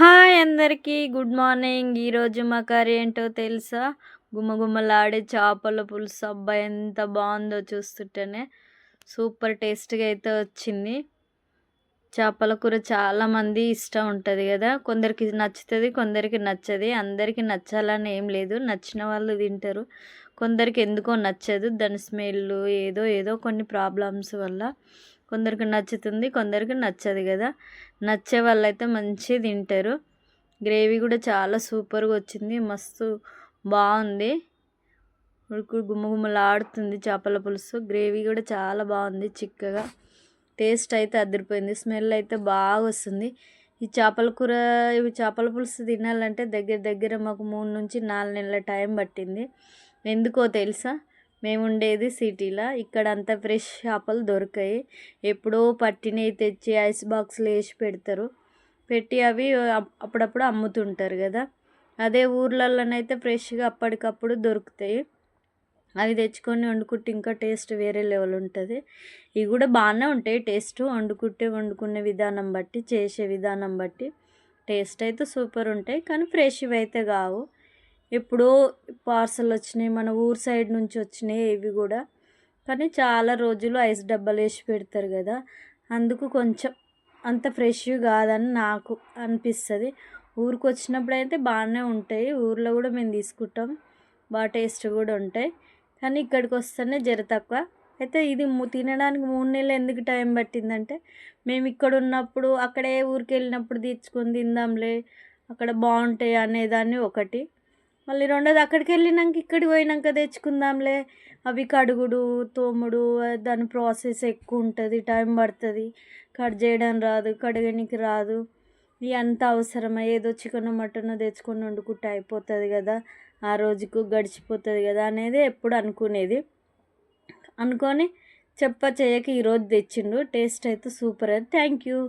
Hi అందరికీ. Good morning. ఈరోజు మా కర్రీ ఏంటో తెలుసా? గుమ్మగుమ్మలాడే చేపల పులుసు. అబ్బా ఎంత బాగుందో చూస్తుంటేనే. సూపర్ టేస్ట్గా అయితే వచ్చింది. చేపల కూర చాలామంది ఇష్టం ఉంటుంది కదా. కొందరికి నచ్చుతుంది కొందరికి నచ్చది. అందరికీ నచ్చాలని ఏం లేదు. నచ్చిన వాళ్ళు తింటారు. కొందరికి ఎందుకో నచ్చదు. దాని స్మెల్ ఏదో ఏదో కొన్ని ప్రాబ్లమ్స్ వల్ల కొందరికి నచ్చుతుంది కొందరికి నచ్చదు కదా. నచ్చే వాళ్ళైతే మంచిగా తింటారు. గ్రేవీ కూడా చాలా సూపర్గా వచ్చింది. మస్తు బాగుంది. ఉడుకు గుమ్మగుమ్మలాడుతుంది చేపల పులుసు. గ్రేవీ కూడా చాలా బాగుంది చిక్కగా. టేస్ట్ అయితే అదిరిపోయింది. స్మెల్ అయితే బాగా వస్తుంది. ఈ చేపల కూర ఇవి చేపల పులుసు తినాలంటే దగ్గర దగ్గర మాకు మూడు నుంచి నాలుగు నెలల టైం పట్టింది. ఎందుకో తెలుసా? మేము ఉండేది సిటీలో. ఇక్కడ అంత ఫ్రెష్ చేపలు దొరికాయి ఎప్పుడో పట్టినవి తెచ్చి ఐస్ బాక్స్లో వేసి పెడతారు. పెట్టి అవి అప్పుడప్పుడు అమ్ముతుంటారు కదా. అదే ఊర్లలోనైతే ఫ్రెష్గా అప్పటికప్పుడు దొరుకుతాయి. అవి తెచ్చుకొని వండుకుంటే ఇంకా టేస్ట్ వేరే లెవెల్ ఉంటుంది. ఇవి కూడా బాగానే ఉంటాయి. టేస్ట్ వండుకుంటే వండుకునే విధానం బట్టి చేసే విధానం బట్టి టేస్ట్ అయితే సూపర్ ఉంటాయి. కానీ ఫ్రెష్వి అయితే కావు. ఎప్పుడో పార్సల్ వచ్చినాయి మన ఊరు సైడ్ నుంచి వచ్చినాయి ఇవి కూడా. కానీ చాలా రోజులు ఐస్ డబ్బాలు వేసి పెడతారు కదా. అందుకు కొంచెం అంత ఫ్రెష్ కాదని నాకు అనిపిస్తుంది. ఊరికి వచ్చినప్పుడు అయితే బాగానే ఉంటాయి. ఊర్లో కూడా మేము తీసుకుంటాం. బాగా టేస్ట్ కూడా ఉంటాయి. కానీ ఇక్కడికి వస్తేనే జర తక్కువ. అయితే ఇది తినడానికి మూడు నెలలు ఎందుకు టైం పట్టిందంటే మేము ఇక్కడ ఉన్నప్పుడు అక్కడే ఊరికి వెళ్ళినప్పుడు తెచ్చుకొని తిందాంలే అక్కడ బాగుంటాయి అనేదాన్ని ఒకటి. మళ్ళీ రెండోది అక్కడికి వెళ్ళినాక ఇక్కడికి పోయినాక తెచ్చుకుందాంలే. అవి కడుగుడు తోముడు దాని ప్రాసెస్ ఎక్కువ ఉంటుంది టైం పడుతుంది. కట్ చేయడం రాదు కడగనికి రాదు. ఇవి అంత అవసరమా. ఏదో చికెన్ మటన్ తెచ్చుకొని వండుకుంటే అయిపోతుంది కదా. ఆ రోజుకు గడిచిపోతుంది కదా అనేది ఎప్పుడు అనుకునేది. అనుకొని చెప్ప చేయక ఈరోజు తెచ్చిండు. టేస్ట్ అయితే సూపర్. అది థ్యాంక్ యూ.